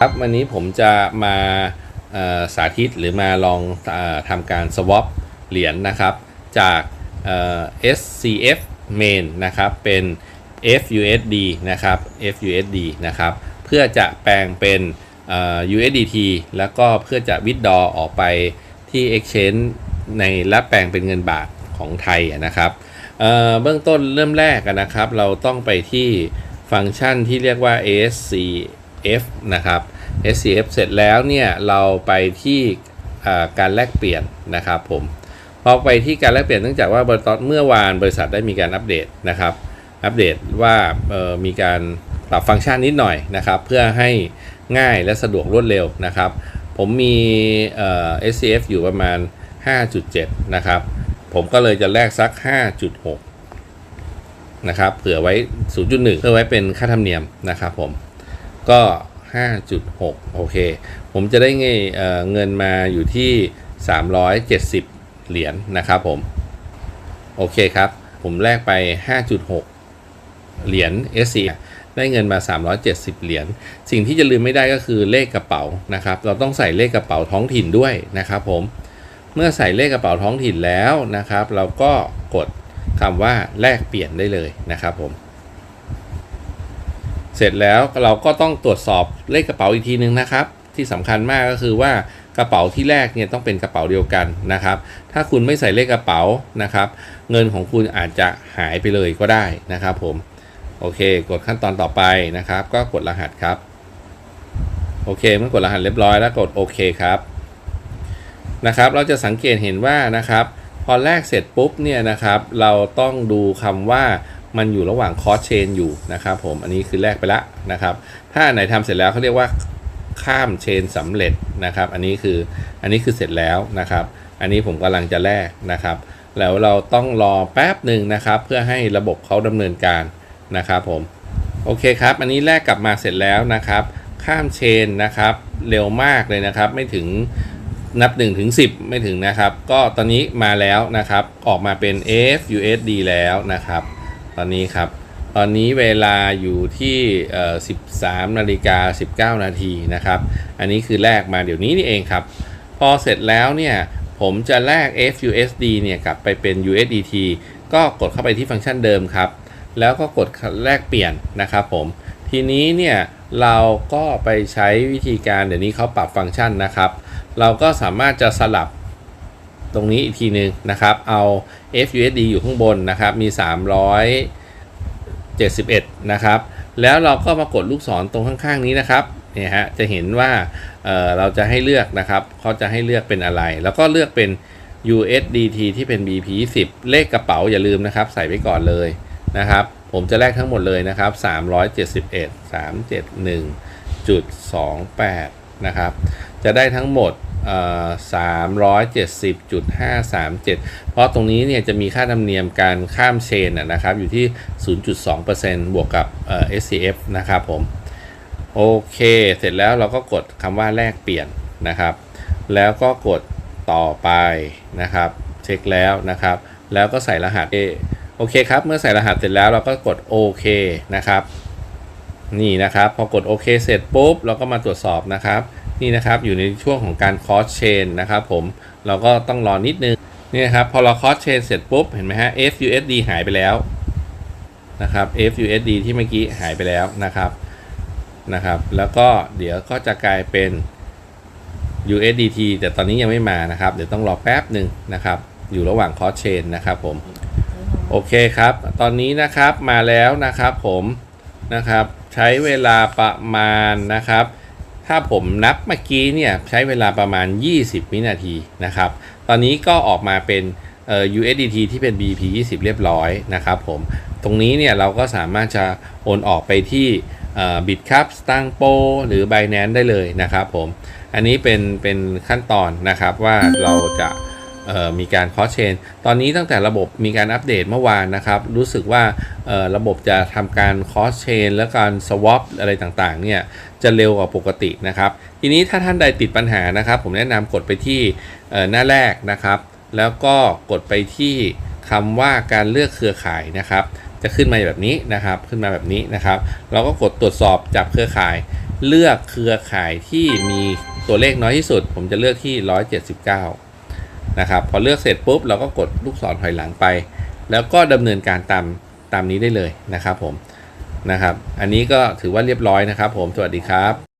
ครับวันนี้ผมจะมาสาธิตหรือมาลองอทำการ swap เหรียญนะครับ จาก SCF main นะครับ เป็น FUSD นะครับ FUSD นะครับ เพื่อจะแปลงเป็น USDT แล้วก็เพื่อจะ withdraw ออกไปที่ exchange ในและแปลงเป็นเงินบาทของไทยนะครับเเบื้องต้นเริ่มแรกนะครับ เราต้องไปที่ฟังก์ชันที่เรียกว่า ASC SCF นะครับ SCF เสร็จแล้วเนี่ยเราไปที่การแลกเปลี่ยนนะครับผมพอไปที่การแลกเปลี่ยนเนื่องจากว่าบริษัทเมื่อวานบริษัทได้มีการอัปเดตนะครับอัปเดตว่ามีการปรับฟังก์ชันนิดหน่อยนะครับ เพื่อให้ง่ายและสะดวกรวดเร็วนะครับ ผมมี SCF อยู่ประมาณ 5.7 นะครับ ผมก็เลยจะแลกสัก 5.6 นะครับเผื่อไว้ 0.1 เพื่อไว้เป็นค่าธรรมเนียมนะครับผม ก็ 5.6 โอเค ผมจะได้เงเเงินมาอยู่ที่ 370 เหรียญนะครับผม โอเคครับ ผมแลกไป 5.6 เหรียญ SC ได้เงินมา 370 เหรียญ สิ่งที่จะลืมไม่ได้ก็คือเลขกระเป๋านะครับ เราต้องใส่เลขกระเป๋าท้องถิ่นด้วยนะครับผม เมื่อใส่เลขกระเป๋าท้องถิ่นแล้วนะครับ เราก็กดคำว่าแลกเปลี่ยนได้เลยนะครับผม เสร็จแล้วเราก็ต้องตรวจสอบเลขกระเป๋าอีกทีนึงนะครับ ที่สำคัญมากก็คือว่ากระเป๋าที่แรกเนี่ยต้องเป็นกระเป๋าเดียวกันนะครับ ถ้าคุณไม่ใส่เลขกระเป๋านะครับ เงินของคุณอาจจะหายไปเลยก็ได้นะครับผมโอเค กดขั้นตอนต่อไปนะครับ ก็กดรหัสครับโอเคเมื่อกดรหัสเรียบร้อยแล้วกดโอเคครับนะครับ เราจะสังเกตเห็นว่านะครับ พอแลกเสร็จปุ๊บเนี่ยนะครับ เราต้องดูคำว่า มันอยู่ระหว่างคอร์สเชนอยู่นะครับผมอันนี้คือแลกไปละนะครับ ถ้าไหนทำเสร็จแล้วเขาเรียกว่าข้ามเชนสำเร็จนะครับ อันนี้คืออันนี้คือเสร็จแล้วนะครับ อันนี้ผมกำลังจะแลกนะครับ แล้วเราต้องรอแป๊บหนึ่งนะครับ เพื่อให้ระบบเขาดำเนินการนะครับผมโอเคครับ อันนี้แลกกลับมาเสร็จแล้วนะครับ ข้ามเชนนะครับเร็วมากเลยนะครับ ไม่ถึงนับ1ถึง10 ไม่ถึงนะครับ ก็ตอนนี้มาแล้วนะครับ ออกมาเป็น FUSD แล้วนะครับ ตอนนี้ครับ ตอนนี้เวลาอยู่ที่13นาฬิกา19 นาทีนะครับ อันนี้คือแลกมาเดี๋ยวนี้นี่เองครับ พอเสร็จแล้วเนี่ยผมจะแลก FUSD เนี่ยกลับไปเป็น USDT ก็กดเข้าไปที่ฟังก์ชันเดิมครับ แล้วก็กดแลกเปลี่ยนนะครับผม ทีนี้เนี่ยเราก็ไปใช้วิธีการเดี๋ยวนี้เขาปรับฟังก์ชันนะครับ เราก็สามารถจะสลับ ตรงนี้อีกทีหนึ่งนะครับ เอา FUSD อยู่ข้างบนนะครับ มี 371 นะครับ แล้วเราก็มากดลูกศรตรงข้างๆนี้นะครับเนี่ยฮะจะเห็นว่าเอ่อเราจะให้เลือกนะครับเขาจะให้เลือกเป็นอะไร แล้วก็เลือกเป็น USDT ที่เป็น BP 10เลขกระเป๋าอย่าลืมนะครับ ใส่ไว้ก่อนเลยนะครับ ผมจะแลกทั้งหมดเลยนะครับ 371 371.28 นะครับ จะได้ทั้งหมด เอ่อ370.537เพราะตรงนี้เนี่ยจะมีค่าธรรมเนียมการข้ามเชนนะครับอยู่ที่0.2%บวกกับเอ่อ SCF นะครับผม โอเค เสร็จแล้วเราก็กดคำว่าแลกเปลี่ยนนะครับ แล้วก็กดต่อไปนะครับ เช็คแล้วนะครับ แล้วก็ใส่รหัสโอเคครับ เมื่อใส่รหัสเสร็จแล้วเราก็กดโอเคนะครับ นี่นะครับ พอกดโอเคเสร็จปุ๊บ เราก็มาตรวจสอบนะครับ นี่นะครับอยู่ในช่วงของการคอสเชนนะครับผมเราก็ต้องรอนิดนึงนี่นะครับพอเราคอสเชนเสร็จปุ๊บ เห็นไหมฮะ FUSD หายไปแล้วนะครับ FUSD ที่เมื่อกี้หายไปแล้วนะครับนะครับ แล้วก็เดี๋ยวก็จะกลายเป็น USDT แต่ตอนนี้ยังไม่มานะครับ เดี๋ยวต้องรอแป๊บหนึ่งนะครับ อยู่ระหว่างคอสเชนนะครับผม โอเคครับ ตอนนี้นะครับมาแล้วนะครับผมนะครับ ใช้เวลาประมาณนะครับ ถ้าผมนับเมื่อกี้เนี่ยใช้เวลาประมาณ 20 วินาทีนะครับ ตอนนี้ก็ออกมาเป็น USDT ที่เป็น BP 20 เรียบร้อยนะครับผม ตรงนี้เนี่ยเราก็สามารถจะโอนออกไปที่บิตครับสตังโปหรือ Binance ได้เลยนะครับผม อันนี้เป็นเป็นขั้นตอนนะครับว่าเราจะ มีการคอสเชนตอนนี้ตั้งแต่ระบบมีการอัปเดตเมื่อวานนะครับ รู้สึกว่าระบบจะทำการคอสเชนและการสวอปอะไรต่างๆเนี่ยจะเร็วกว่าปกตินะครับ ทีนี้ถ้าท่านใดติดปัญหานะครับ ผมแนะนำกดไปที่หน้าแรกนะครับ แล้วก็กดไปที่คำว่าการเลือกเครือข่ายนะครับ จะขึ้นมาแบบนี้นะครับ ขึ้นมาแบบนี้นะครับ เราก็กดตรวจสอบจับเครือข่าย เลือกเครือข่ายที่มีตัวเลขน้อยที่สุด ผมจะเลือกที่ 179 นะครับพอเลือกเสร็จปุ๊บเราก็กดลูกศรถอยหลังไป แล้วก็ดำเนินการตามตามนี้ได้เลยนะครับผมนะครับ อันนี้ก็ถือว่าเรียบร้อยนะครับผมสวัสดีครับ